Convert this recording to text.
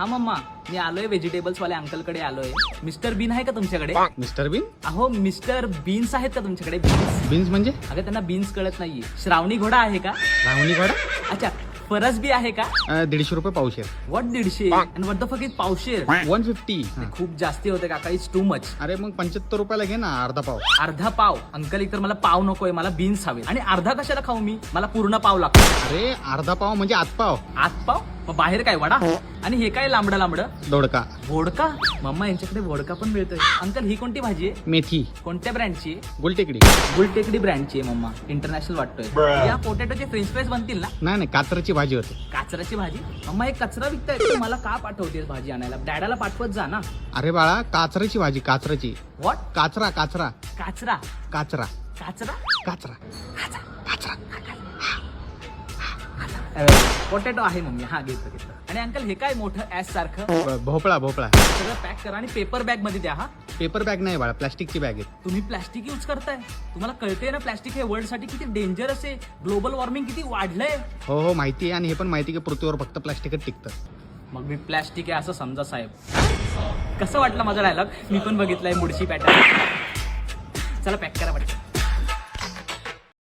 हा मम्मा मी आलोय व्हेजिटेबल्स वाल्या अंकलकडे आलोय. मिस्टर बीन आहे का तुमच्याकडे? Mister Bean? अहो मिस्टर बीन्स आहेत का तुमच्याकडे? बीन्स? बीन्स म्हणजे? अगं त्यांना बीन्स कळत नाहीये. श्रावणी घोडा आहे का? रावणी घोडा? अच्छा फरस बी आहे का? दीडशे रुपये पावशेर. वॉट दीडशे? आणि वॉट द फक इज पावशेर? वन फिफ्टी खूप जास्ती होते काका इज टू मच अरे मग पंच्याहत्तर रुपयाला घे ना अर्धा पाव. अर्धा पाव? अंकल एकतर मला पाव नकोय मला बीन्स हवे आणि अर्धा कशाला खाऊ मी? मला पूर्ण पाव लागतो. अरे अर्धा पाव म्हणजे आत पाव. आत पाव? मग बाहेर काय वडा? आणि हे काय लांबडं लांबडं? दोडका. वोडका? मम्मा यांच्याकडे वोडका पण मिळतोय. अंकल ही कोणती भाजी आहे? मेथी. कोणत्या ब्रँडची? आहे गुलटेकडी. गुलटेकडी ब्रँडची आहे मम्मा. इंटरनॅशनल वाटतोय. या पोटॅटोचे फ्रेंच फ्राईज बनतील ना? नाही नाही कातरची भाजी होते. काचराची भाजी? मम्मा एक कचरा विकताय. तू मला का पाठवतेस भाजी आणायला? डॅडाला पाठवत जा ना. अरे बाळा काचराची भाजी काचराची व्हॉट काचरा काचरा. काचरा? काचरा. काचरा? काचरा. काचरा. पोटॅटो आहे मम्मी. हा घेतो घेतो. आणि अंकल हे काय मोठं ऍस सारखं? ब- भोपळा भोपळा. सगळं पॅक करा आणि पेपर बॅगमध्ये द्या हा. पेपर बॅग नाही बाळा प्लास्टिकची बॅग आहे. तुम्ही प्लास्टिक यूज करताय. तुम्हाला कळतंय ना प्लास्टिक हे वर्ल्डसाठी किती डेंजरस आहे? ग्लोबल वॉर्मिंग किती वाढलंय? हो हो माहिती आहे आणि हे पण माहिती आहे की पृथ्वीवर फक्त प्लास्टिकच टिकतं. मग मी प्लॅस्टिक आहे असं समजा साहेब. कसं वाटलं माझा डायलॉग मी पण बघितलंय मुडशी पॅटर्न चला पॅक करा वाटतं